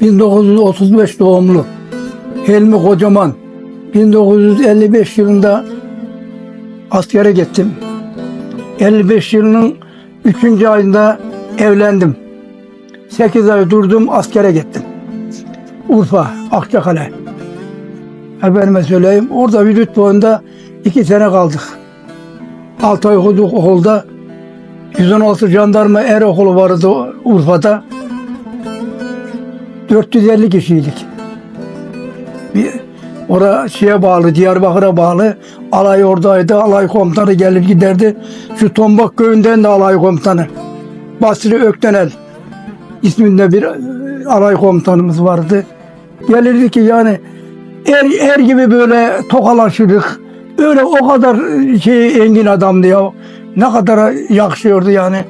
1935 doğumlu. Helmi Kocaman. 1955 yılında askere gittim. 55 yılının 3. ayında evlendim. 8 ay durdum askere gittim. Urfa, Akçakale. Efendime söyleyeyim. Orada vücut boyunda 2 sene kaldık. 6 ay okuduk okulda. 116 jandarma er okulu vardı Urfa'da. 450 kişiydik. Bir, ora şeye bağlı, Diyarbakır'a bağlı. Alay oradaydı. Alay komutanı gelir giderdi. Şu Tombak köyünden de alay komutanı. Basri Öktenel isminde bir e, alay komutanımız vardı. Gelirdi ki yani er, er gibi böyle tokalaşırdık. Öyle o kadar şey engin adamdı ya. Ne kadar yakışıyordu yani.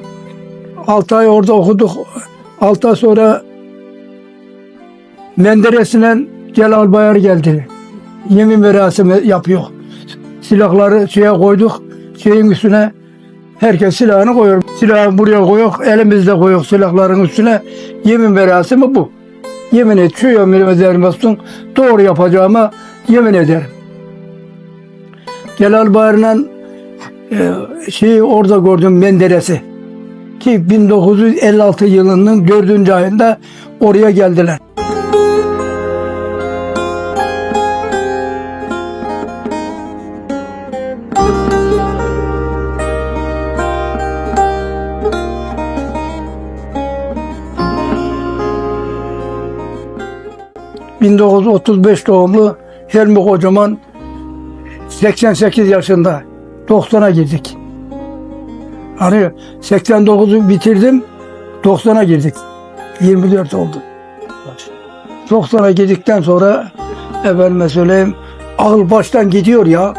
6 ay orada okuduk. 6 ay sonra Menderes'le Celal Bayar geldi. Yemin merasimi yapıyor. Silahları şeye koyduk. Şeyin üstüne herkes silahını koyuyor. Silahı buraya koyuyor. Elimizde koyuyor silahların üstüne. Yemin merasimi bu. Yemin yemin ederim olsun. Doğru yapacağıma yemin ederim. Celal Bayar'la e, şeyi orada gördüm Menderes'i. Ki 1956 yılının 4. ayında oraya geldiler. ...1935 doğumlu Helmi Kocaman 88 yaşında 90'a girdik. Hani 89'u bitirdim 90'a girdik. 24 oldu. 90'a girdikten sonra efendime söyleyeyim akıl baştan gidiyor ya.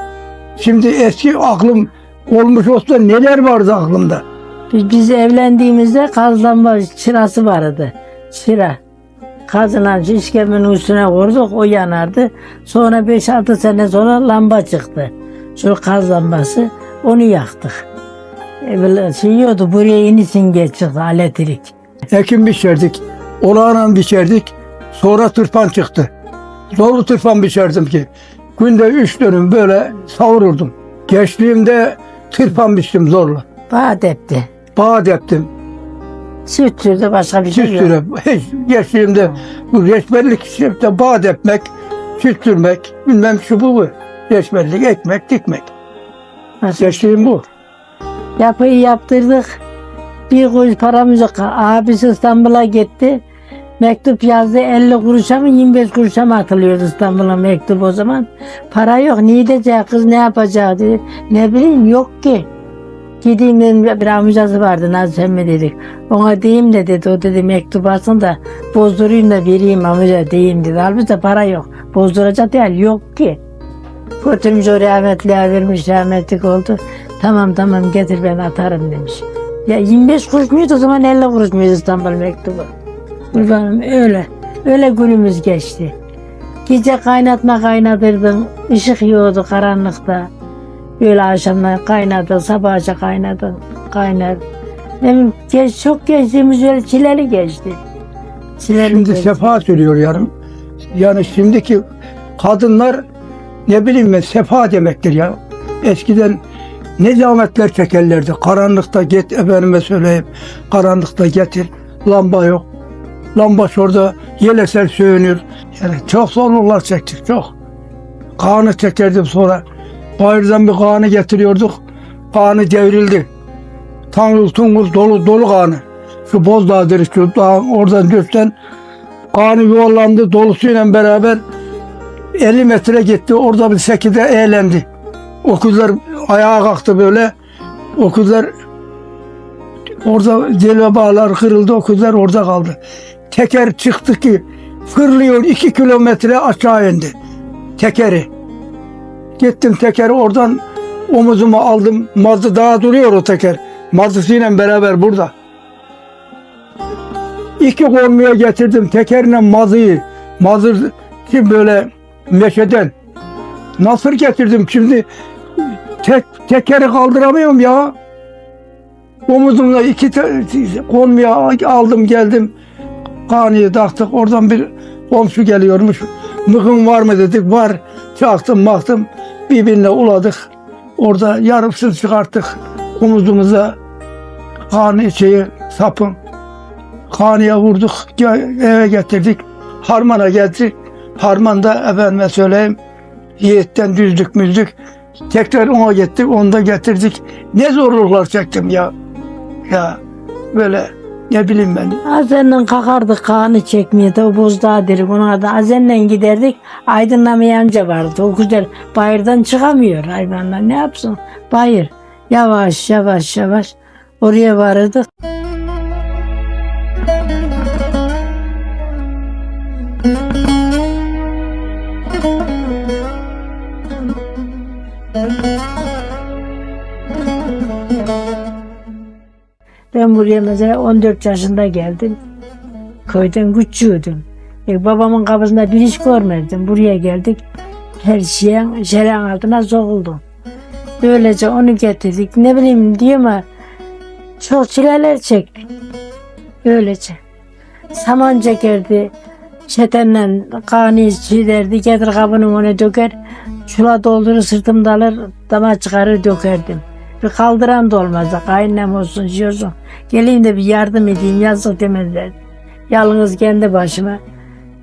Şimdi eski aklım olmuş olsa neler vardı aklımda. Biz, evlendiğimizde kazlamba çırası vardı. Çıra. Kazılan işkembenin üstüne vurduk o yanardı. Sonra 5-6 sene sonra lamba çıktı. Şu kaz lambası onu yaktık. E, böyle şey yiyordu buraya inisin geç çıktı elektrik. Ekim biçerdik. Olağan biçerdik. Sonra tırpan çıktı. Zorlu tırpan biçerdim ki. Günde üç dönüm böyle savururdum. Gençliğimde tırpan biçtim zorla. Badepti. Bağ deptim. Süt sürdü başka bir Süt şey yok. süre. Hiç gençliğimde bu reçberlik işte bağ depmek, süt sürmek, bilmem şu bu bu. Reçberlik, ekmek, dikmek. Gençliğim bu. Yapıyı yaptırdık. Bir kuruş paramız yok. Abisi İstanbul'a gitti. Mektup yazdı 50 kuruşa mı 25 kuruşa mı atılıyordu İstanbul'a mektup o zaman. Para yok. Ne edecek kız ne yapacak dedi. Ne bileyim yok ki. Gideyim dedim bir amcası vardı Nazif emmi dedik. Ona diyeyim de dedi o dedi mektup alsın da bozdurayım da vereyim amca diyeyim dedi. Halbuki para yok. Bozduracak değil yok ki. Götürmüş o rahmetliye vermiş rahmetlik oldu. Tamam tamam getir ben atarım demiş. Ya 25 kuruş muydu o zaman 50 kuruş muydu İstanbul mektubu? Kurbanım öyle. Öyle günümüz geçti. Gece kaynatma kaynatırdın. ışık yiyordu karanlıkta. Böyle akşamlar kaynadın, sabahça kaynadın, kaynar. Ne bileyim, geç, çok geçtiğimiz öyle çileli geçti. Çileli Şimdi geçti. sefa sürüyor yarım. Yani şimdiki kadınlar ne bileyim ben sefa demektir ya. Eskiden ne zahmetler çekerlerdi. Karanlıkta get efendime söyleyeyim. Karanlıkta getir. Lamba yok. Lamba şurada yeleser söğünür. Yani çok zorluklar çektik çok. Kanı çekerdim sonra. Bayırdan bir kanı getiriyorduk. Kanı devrildi. Tangıl tungul dolu dolu kanı. Şu Bozdağ'dır şu dağ oradan düşten kanı yuvarlandı dolusuyla beraber 50 metre gitti. Orada bir sekide eğlendi. Okuzlar ayağa kalktı böyle. Okuzlar orada celve bağlar kırıldı. Okuzlar orada kaldı. Teker çıktı ki fırlıyor iki kilometre aşağı indi. Tekeri. Gittim tekeri oradan omuzuma aldım. Mazı daha duruyor o teker. Mazısıyla beraber burada. İki kormuya getirdim tekerine mazıyı. Mazı ki böyle meşeden. Nasıl getirdim şimdi tek tekeri kaldıramıyorum ya. Omuzumda iki te- aldım geldim. Kaniye taktık. Oradan bir komşu geliyormuş. Mıkın var mı dedik. Var. Çaktım baktım. Birbirine uladık. Orada yarımsız çıkarttık. Omuzumuza kanı şeyi sapın. Kanıya vurduk. Eve getirdik. Harman'a getirdik. Harman'da efendime söyleyeyim yiğitten düzdük müzdük. Tekrar ona gittik. Onu da getirdik. Ne zorluklar çektim ya. Ya böyle ne bileyim ben. Azenle kalkardık kanı çekmeye de o buzdağı dedik. Ona da azenle giderdik. Aydınlamayanca vardı. O güzel bayırdan çıkamıyor hayvanlar. Ne yapsın? Bayır. Yavaş yavaş yavaş oraya varırdık. Ben buraya mesela 14 yaşında geldim. Köyden küçüğüydüm. E, babamın kapısında bir iş görmedim. Buraya geldik. Her şeyin şeren altına sokuldum. Böylece onu getirdik. Ne bileyim diyor ama çok çileler çektik. Böylece. Saman çekerdi. Çetenle kani çilerdi. Getir kabını ona döker. Çula doldurur sırtımda alır. Dama çıkarır dökerdim. Bir kaldıran da olmazdı. Kayınnem olsun, şey olsun. Geleyim de bir yardım edeyim, yazık demediler. Yalnız kendi başıma.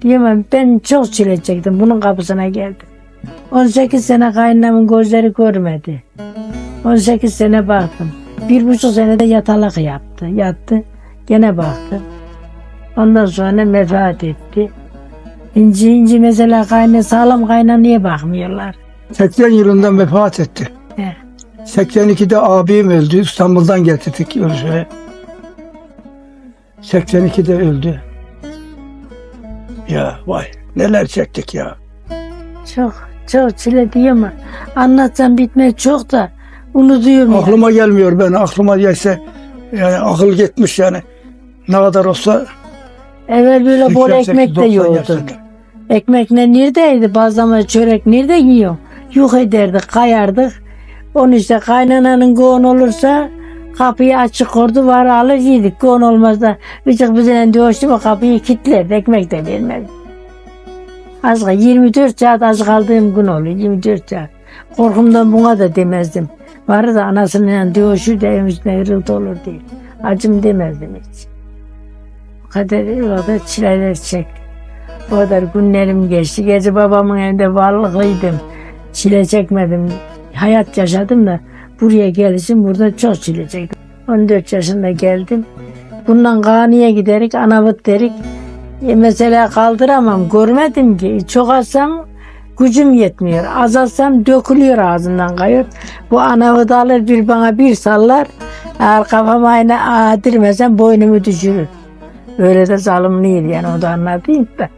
Diyemem ben çok çile çektim. Bunun kapısına geldim. 18 sene kayınnemin gözleri görmedi. 18 sene baktım. Bir buçuk senede yatalak yaptı. Yattı. Gene baktı. Ondan sonra vefat etti. İnci inci mesela kayna, sağlam kayna niye bakmıyorlar? 80 yılında vefat etti. He. 82'de abim öldü. İstanbul'dan getirdik Ölüşe'ye. 82'de öldü. Ya vay neler çektik ya. Çok çok çile diyor ama anlatsam bitmez çok da unutuyorum. Aklıma gelmiyor ben. Aklıma gelse yani akıl gitmiş yani. Ne kadar olsa Evvel böyle bol 88, ekmek de 90 yiyordu. yaşında. Ekmek ne neredeydi? Bazlama çörek nerede yiyor? Yuh ederdik, kayardık. Onu işte kaynananın goğun olursa kapıyı açık kordu var alır yedik. Goğun olmaz da bıçak bizden dövüştü mü kapıyı kilitlerdi. Ekmek de vermedi. Az kal- 24 saat az kaldığım gün oluyor. 24 saat. Korkumdan buna da demezdim. Var da anasıyla dövüşür de içine hırıltı olur diye. Acım demezdim hiç. O kadar, o kadar çileler çektim. O kadar günlerim geçti. Gece babamın evinde varlıklıydım. Çile çekmedim. Hayat yaşadım da buraya gelişim burada çok çile çektim. 14 yaşında geldim. Bundan Kani'ye giderik, Anavut derik. E mesela kaldıramam. Görmedim ki. Çok alsam gücüm yetmiyor. Az alsam dökülüyor ağzından kayıyor. Bu Anavut alır bir bana bir sallar. Eğer kafama aynı adirmesem boynumu düşürür. Öyle de zalimliydi yani o da anlatayım da.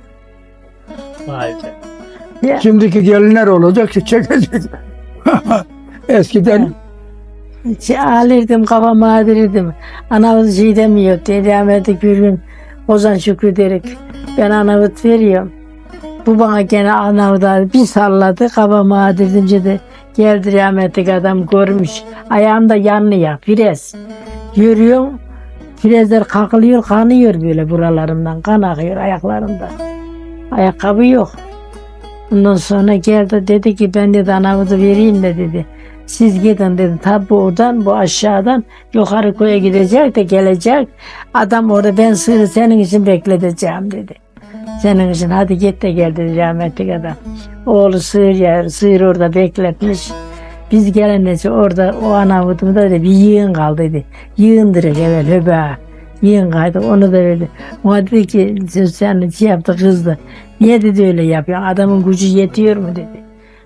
Vay be. Ya, Şimdiki gelinler olacak çekecek. Eskiden şey, ağlardım kafama ağlardım. Anavut şey demiyor bir gün. Ozan Şükrü derik. Ben anavut veriyorum. Bu bana gene anavuda bir salladı. Kafama ağlardım dedi. Geldi rahmetlik adam görmüş. Ayağımda yanlıyor. Firez. Yürüyorum. Firezler kakılıyor, kanıyor böyle buralarımdan. Kan akıyor ayaklarımda. Ayakkabı yok. Ondan sonra geldi dedi ki ben de anavudu vereyim de dedi. Siz gidin dedi. Tabi oradan bu aşağıdan yukarı koya gidecek de gelecek. Adam orada ben sığırı senin için bekleteceğim dedi. Senin için hadi git de gel dedi rahmetli adam. Oğlu sığır yer, sığır orada bekletmiş. Biz gelince orada o anavudumda da bir yığın kaldı dedi. Yığın direkt evvel höba. Yığın kaydı onu da verdi. Ona dedi ki sen şey yaptı kızdı. Niye dedi öyle yapıyorsun? Adamın gücü yetiyor mu dedi.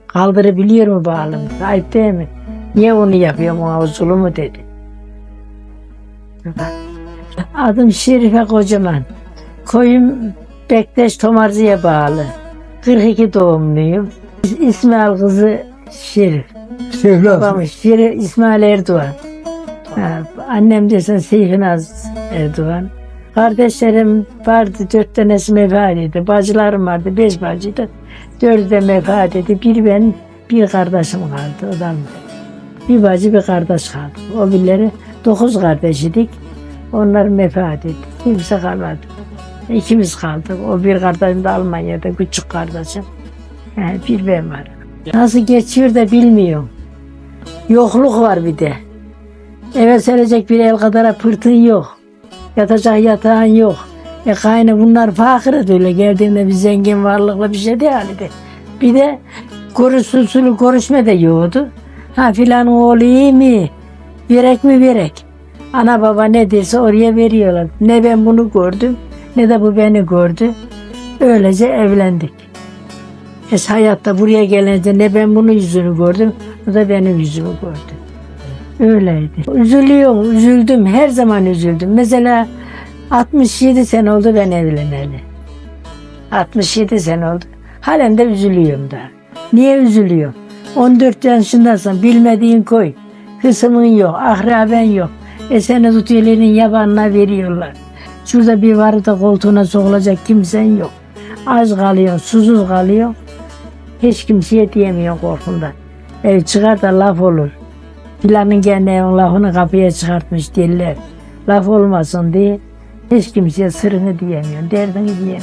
Kaldırabiliyor mu bağlım? Ayıp değil mi? Niye onu yapıyorum ona o zulümü dedi. Adım Şerife Kocaman. Koyum Bektaş Tomarcı'ya bağlı. 42 doğumluyum. İsmail kızı Şerif. Sevla Babam Şerif İsmail Erdoğan. Annem desen Seyfinaz Erdoğan. Kardeşlerim vardı, dört tanesi vefat etti. Bacılarım vardı, beş bacıydı. Dördü de vefat etti. Bir ben, bir kardeşim kaldı. O da bir bacı, bir kardeş kaldı. O birileri dokuz kardeş idik. Onlar vefat etti. Kimse kalmadı. İkimiz kaldık. O bir kardeşim de Almanya'da, küçük kardeşim. Yani bir ben varım. Nasıl geçiyor da bilmiyorum. Yokluk var bir de. Eve serecek bir el kadar pırtın yok. Yatacak yatağın yok. E kaynı bunlar fakir öyle geldiğinde bir zengin varlıklı bir şey değil hani de. Bir de konuşsulsulu konuşma da yoktu. Ha filan oğlu iyi mi? Verek mi verek? Ana baba ne derse oraya veriyorlar. Ne ben bunu gördüm ne de bu beni gördü. Öylece evlendik. Es hayatta buraya gelince ne ben bunun yüzünü gördüm ne de benim yüzümü gördü. Öyleydi. Üzülüyorum, üzüldüm. Her zaman üzüldüm. Mesela 67 sene oldu ben evleneli. 67 sene oldu. Halen de üzülüyorum da. Niye üzülüyorum? 14 yaşındasın, bilmediğin koy. Kısmın yok, ahraben yok. E seni tutuyorların yabanına veriyorlar. Şurada bir varı da koltuğuna sokulacak kimsen yok. Az kalıyor, susuz kalıyor. Hiç kimseye diyemiyor korkundan. Ev çıkar da laf olur. Filanın kendi lafını kapıya çıkartmış derler. Laf olmasın diye hiç kimseye sırrını diyemiyor, derdini diyemiyor.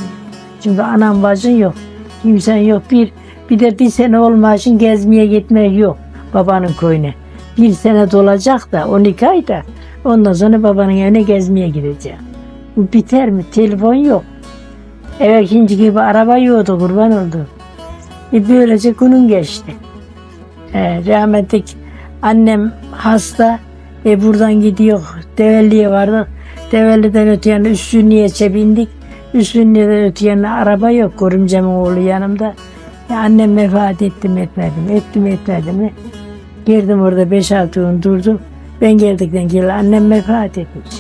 Çünkü anam bacın yok, kimsen yok. Bir, bir de bir sene olmasın gezmeye gitmek yok babanın köyüne. Bir sene dolacak da 12 ay da ondan sonra babanın evine gezmeye gideceğim. Bu biter mi? Telefon yok. Eve ikinci gibi araba yoktu kurban oldu. E böylece günüm geçti. E, rahmetlik annem hasta. E buradan gidiyor. Develli'ye vardık. Develli'den öte yana Üstünlü'ye bindik. Üstünlü'den öte yana araba yok. Görümcemin oğlu yanımda. E, annem vefat etti mi etmedi mi? Etti mi? Girdim orada 5-6 gün durdum. Ben geldikten geri annem vefat etmiş.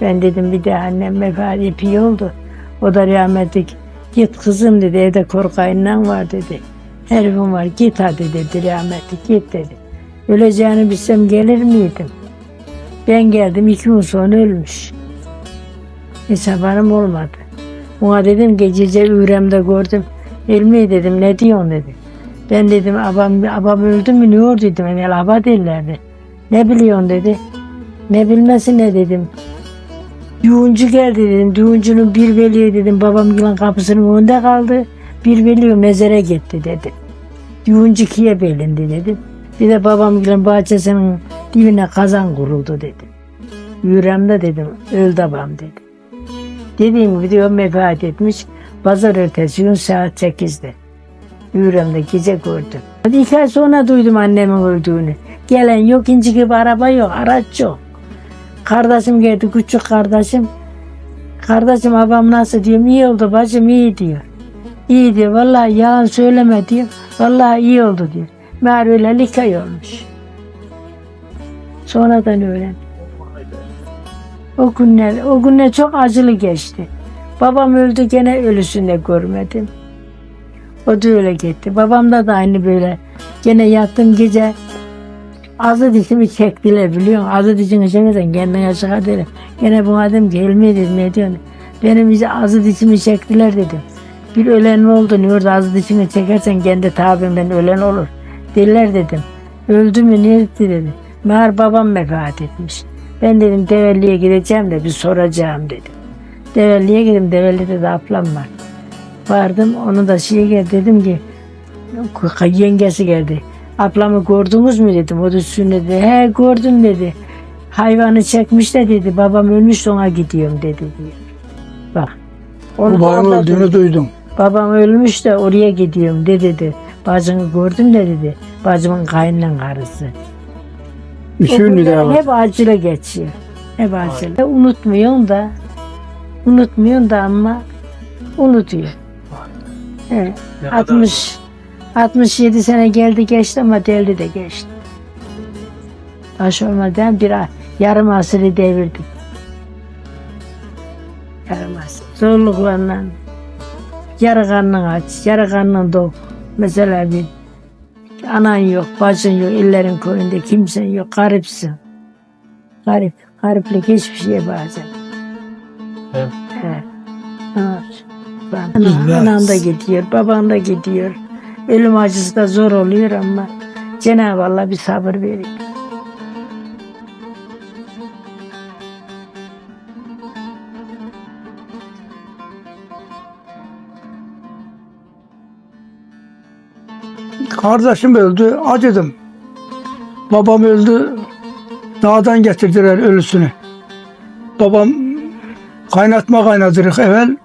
Ben dedim bir de annem vefat epey oldu. O da rahmetlik git kızım dedi evde korkayından var dedi. Herifim var git hadi dedi rahmetlik git dedi. Öleceğini bilsem gelir miydim? Ben geldim iki gün sonra ölmüş. Hiç haberim olmadı. Ona dedim gecece üremde gördüm. Elmi dedim ne diyorsun dedi. Ben dedim abam, abam öldü mü ne oldu dedim. Yani aba derlerdi. Ne biliyorsun dedi. Ne bilmesi ne dedim. Düğüncü geldi dedim. Düğüncünün bir veliye dedim. Babam yılan kapısının önünde kaldı. Bir veliye mezara gitti dedi. Düğüncü ikiye bölündü dedim. Bir de babam yılan bahçesinin dibine kazan kuruldu dedim. Yüreğimde dedim. Öldü babam dedi. Dediğim gibi diyor vefat etmiş. Pazar ertesi gün saat 8'de. Yüreğimde gece gördüm. İki ay sonra duydum annemin öldüğünü. Gelen yok, inci gibi araba yok, araç yok. Kardeşim geldi, küçük kardeşim. Kardeşim babam nasıl diyorum, iyi oldu bacım iyi diyor. İyi diyor, vallahi yalan söyleme diyor. Vallahi iyi oldu diyor. Meğer öyle likay olmuş. Sonradan öğrendim. O günler, o günler çok acılı geçti. Babam öldü gene ölüsünü de görmedim. O da öyle gitti. Babam da da aynı böyle. Gene yattım gece azı dişimi çektiler biliyor musun? Azı dişini çekersen kendine çıkar dedim. Gene buna dedim ki Hilmi dedim ne diyorsun? Benim bize azı dişimi çektiler dedim. Bir ölen oldu ne orada azı dişini çekersen kendi tabimden ölen olur. Diller dedim. Öldü mü ne etti dedi. Meğer babam vefat etmiş. Ben dedim Develli'ye gideceğim de bir soracağım dedim. Develli'ye gittim. Develli'de de ablam var. Vardım onu da şeye gel dedim ki yengesi geldi. Ablamı gördünüz mü dedim. O da üstüne dedi. He gördüm dedi. Hayvanı çekmiş de dedi. Babam ölmüş ona gidiyorum dedi diyor. Bak. Onu orada öldüğünü duydum. Babam ölmüş de oraya gidiyorum de dedi. Bacını gördüm de dedi. Bacımın kayınlan karısı. O Üsünlü de var. Hep acıyla geçiyor. Hep acıyla. Unutmuyorsun da. Unutmuyorsun da ama unutuyor. Evet. Ne kadar 60 67 sene geldi geçti ama deldi de geçti. Taş olmadan bir yarım asırı devirdik. Yarım asır. Zorluklarla yarı karnın aç, yarı karnın dok. Mesela bir anan yok, bacın yok, illerin köyünde kimsen yok, garipsin. Garip, gariplik hiçbir şey bazen. Evet. Evet. Evet. Ana, anan da gidiyor, baban da gidiyor. Ölüm acısı da zor oluyor ama Cenab-ı Allah bir sabır veriyor. Kardeşim öldü, acıdım. Babam öldü, dağdan getirdiler ölüsünü. Babam kaynatma kaynatırık evvel.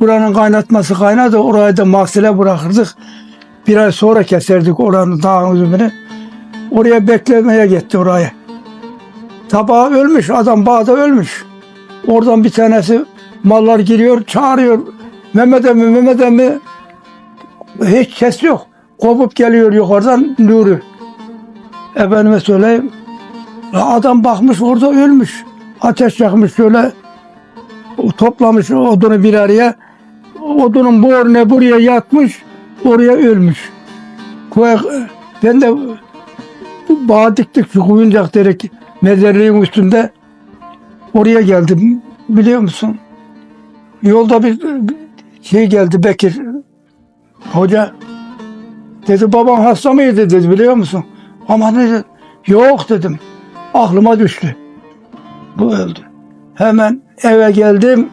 Buranın kaynatması kaynadı, orayı da maksile bırakırdık. Bir ay sonra keserdik oranın dağın üzümünü. Oraya beklemeye gitti oraya. Tabağı ölmüş, adam bağda ölmüş. Oradan bir tanesi mallar giriyor, çağırıyor. Mehmet emmi, Mehmet emmi. Hiç ses yok. Kopup geliyor yukarıdan Nuri. Efendime söyleyeyim. Adam bakmış orada ölmüş. Ateş yakmış şöyle. Toplamış odunu bir araya. Odunun boğruna buraya yatmış. Oraya ölmüş. Ben de bağ diktik şu kuyuncak derek mezarlığın üstünde. Oraya geldim. Biliyor musun? Yolda bir şey geldi Bekir. Hoca dedi baban hasta mıydı dedi biliyor musun? Ama ne? Yok dedim. Aklıma düştü. Bu öldü. Hemen eve geldim.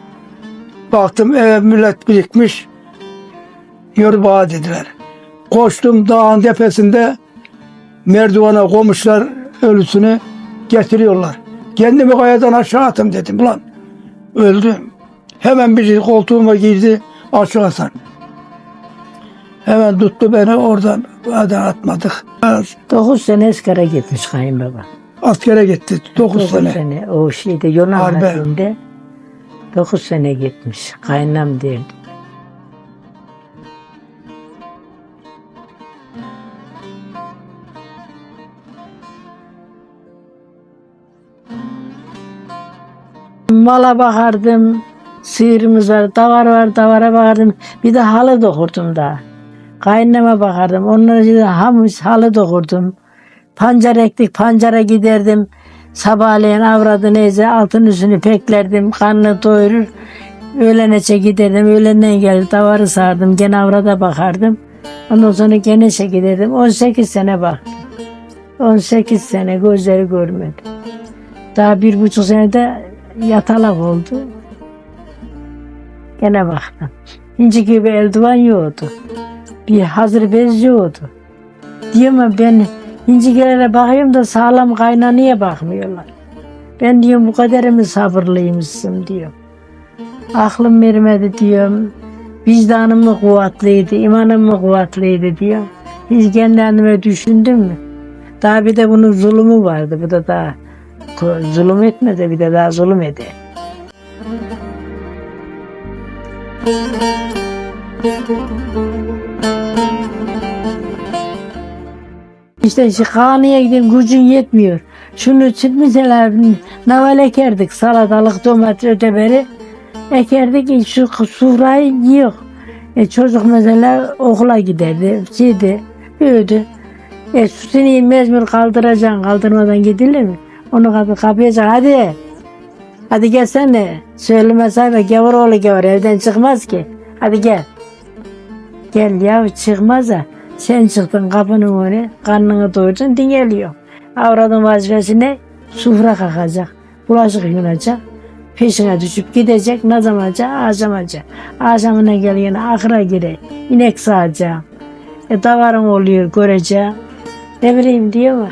Baktım eve millet birikmiş. Yürü bağa dediler. Koştum dağın tepesinde merdivana koymuşlar ölüsünü getiriyorlar. Kendimi kayadan aşağı attım dedim lan. Öldüm. Hemen biri koltuğuma girdi aşağı sen. Hemen tuttu beni oradan hadi atmadık. 9 sene askere gitmiş kayınbaba. Askere gitti 9 sene. sene. O şeyde Yunan Harbe. harcında 9 sene gitmiş. Kaynam değil. Mala bakardım. Sığırımız var, davar var, davara bakardım. Bir de halı dokurdum da. Kaynama bakardım. Onlara de hamus halı dokurdum. Pancar ektik, pancara giderdim. Sabahleyin avradı neyse altın üstünü peklerdim. Karnını doyurur. Öğleneçe giderdim. Öğlenden gelir davarı sardım. Gene avrada bakardım. Ondan sonra gene şey giderdim. 18 sene baktım. 18 sene gözleri görmedi. Daha bir buçuk senede yatalak oldu. Gene baktım. İnci gibi eldiven yoktu. Bir hazır bez yoktu. Diyorum ben incikilere bakıyorum da sağlam kaynanıya bakmıyorlar. Ben diyorum bu kadar mı sabırlıymışsın diyorum. Aklım vermedi diyorum. Vicdanım mı kuvvetliydi, imanım mı kuvvetliydi diyorum. Hiç kendime düşündün mü? Daha bir de bunun zulümü vardı. Bu da daha zulüm etmedi bir de daha zulüm eder. İşte şu kanıya gidip gücün yetmiyor. Şunu çıkmışlar naval ekerdik salatalık domates öteberi ekerdik e, şu sufrayı yok. E, çocuk mesela okula giderdi şeydi büyüdü. E sütünü mecbur kaldıracaksın kaldırmadan gidilir mi? Onu kapı kapıya çağır hadi. Hadi gelsene. Söyleme sahibi gavur oğlu gavur evden çıkmaz ki. Hadi gel. Gel ya çıkmaz da sen çıktın kapının önüne karnını doyuracaksın dingeliyor. Avradın vazifesi ne? Sufra kalkacak. Bulaşık yunacak. Peşine düşüp gidecek. Ne zamanca? Akşamaca. Akşamına gel yine ahıra gire. İnek sağacağım. E davarın oluyor göreceğim. Ne bileyim diyor mu?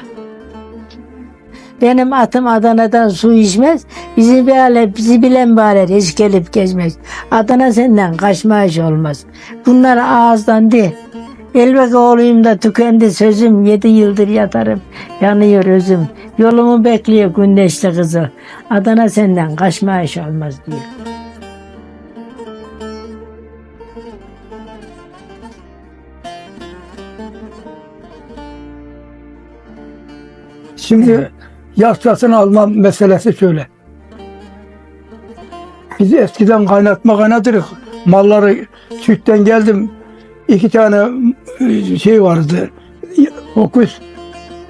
Benim atım Adana'dan su içmez. Bizi böyle, bizi bilen bağırır. Hiç gelip geçmez. Adana senden kaçma iş olmaz. Bunlar ağızdan değil. Elbek oğluyum da tükendi sözüm. Yedi yıldır yatarım. Yanıyor özüm. Yolumu bekliyor güneşli kızı. Adana senden kaçma iş olmaz diyor. Şimdi yaşlasını alma meselesi şöyle. Biz eskiden kaynatma kaynatırız. Malları sütten geldim. İki tane e, şey vardı. Okuz.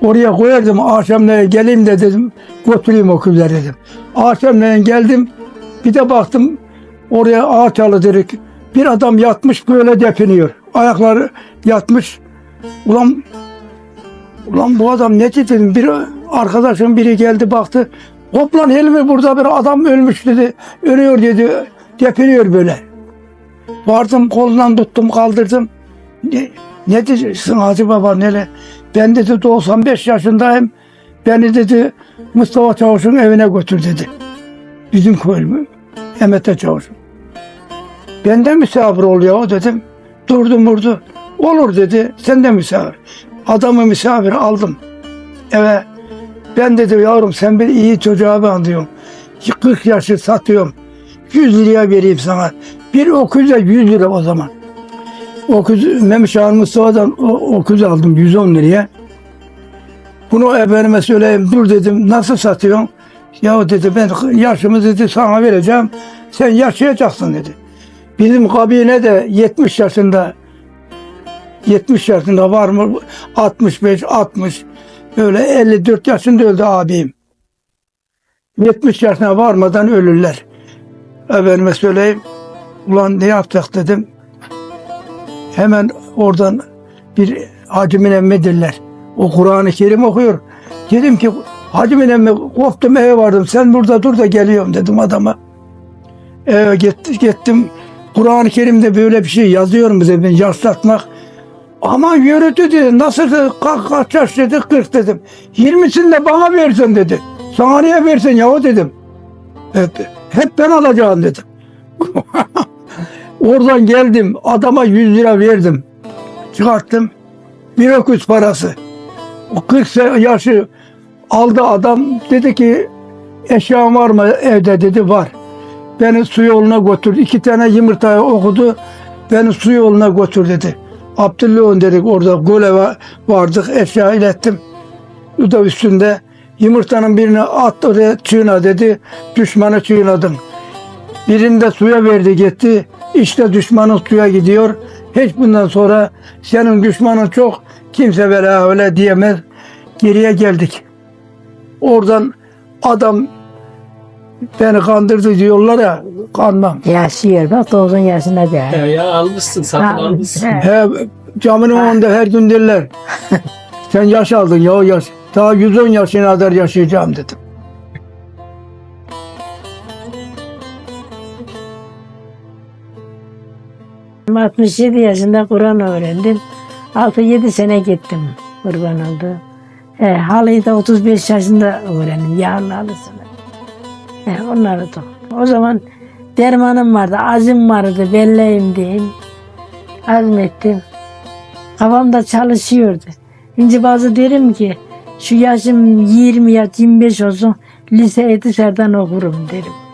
Oraya koyardım. Akşamleyin geleyim de dedim. Götüreyim okuzları dedim. Akşamleyin geldim. Bir de baktım oraya ağaç alıdırık. Bir adam yatmış böyle depiniyor. Ayakları yatmış. Ulan Ulan bu adam ne dedim? Bir arkadaşım biri geldi baktı. Hoplan Helmi burada bir adam ölmüş dedi. Ölüyor dedi. Depiniyor böyle. Vardım kolundan tuttum kaldırdım. Ne- Ne diyeceksin Hacı Baba nele? Ben dedi 95 yaşındayım. Beni dedi Mustafa Çavuş'un evine götür dedi. Bizim köylü Emete Çavuş'un. Ben de misafir oluyor dedim. Durdu murdu. Olur dedi. Sen de misafir. Adamı misafir aldım. Eve ben dedi yavrum sen bir iyi çocuğa benziyorsun. 40 yaşı satıyorum. 100 liraya vereyim sana. Bir okuza 100 lira o zaman. Okuz, Memiş Ağar Mustafa'dan okuz aldım 110 liraya. Bunu efendime söyleyeyim dur dedim nasıl satıyorsun? Ya dedi ben yaşımı dedi sana vereceğim. Sen yaşayacaksın dedi. Bizim kabine de 70 yaşında 70 yaşında var mı? 65, 60 böyle 54 yaşında öldü abim. 70 yaşına varmadan ölürler. Efendime söyleyeyim. Ulan ne yapacak dedim. Hemen oradan bir Hacı Minemmi'dirler. O Kur'an-ı Kerim okuyor. Dedim ki Hacı Minemmi koptum eve vardım. Sen burada dur da geliyorum dedim adama. Eve gitti, gittim. Kur'an-ı Kerim'de böyle bir şey yazıyor mu dedim yaşlatmak. Aman yürü dedi. Nasıl dedi? Kaç, kaç yaş dedi? 40 dedim. 20'sini de bana versin dedi. Sana niye versin yahu dedim. Hep, hep ben alacağım dedim. Oradan geldim. Adama 100 lira verdim. Çıkarttım. Bir öküz parası. O 40 se- yaşı aldı adam. Dedi ki eşyan var mı evde dedi var. Beni su yoluna götür. İki tane yumurtayı okudu. Beni su yoluna götür dedi. Abdülloh'un dedik orada gole va- vardık. Eşya ilettim. O da üstünde. Yumurtanın birini at oraya çiğna dedi. Düşmanı çiğnadın. Birini de suya verdi gitti. İşte düşmanın suya gidiyor. Hiç bundan sonra senin düşmanın çok kimse böyle öyle diyemez. Geriye geldik. Oradan adam beni kandırdı diyorlar ya kanmam. Yaşıyor bak 90 yaşında değil. Ya, ya almışsın, satın Ha, almışsın. he. He, camının önünde her gün derler. Sen yaş aldın ya yaş. Daha 110 yaşına kadar yaşayacağım dedim. Ben 67 yaşında Kur'an öğrendim. 6-7 sene gittim kurban oldu. He, halıyı da 35 yaşında öğrendim. Yağlı halısını. He, onları da. O zaman dermanım vardı, azim vardı, belleyim diyeyim. Azmettim. Kafamda çalışıyordu. Şimdi bazı derim ki şu yaşım 20 ya 25 olsun lise Etisar'dan okurum derim.